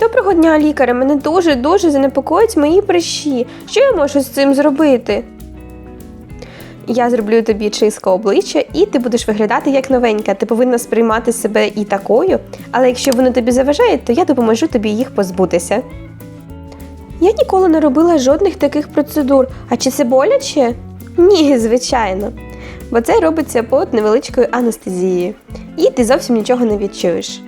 Доброго дня, лікаре. Мене дуже дуже занепокоїть мої прищі. Що я можу з цим зробити? Я зроблю тобі чистку обличчя, і ти будеш виглядати як новенька. Ти повинна сприймати себе і такою, але якщо вони тобі заважають, то я допоможу тобі їх позбутися. Я ніколи не робила жодних таких процедур. А чи це боляче? Ні, звичайно. Бо це робиться під невеличкою анестезією. І ти зовсім нічого не відчуєш.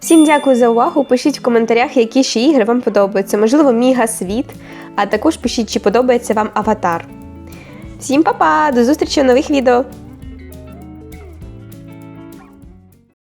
Всім дякую за увагу. Пишіть в коментарях, які ще ігри вам подобаються. Можливо, Міга Світ, а також пишіть, чи подобається вам аватар. Всім па-па! До зустрічі у нових відео!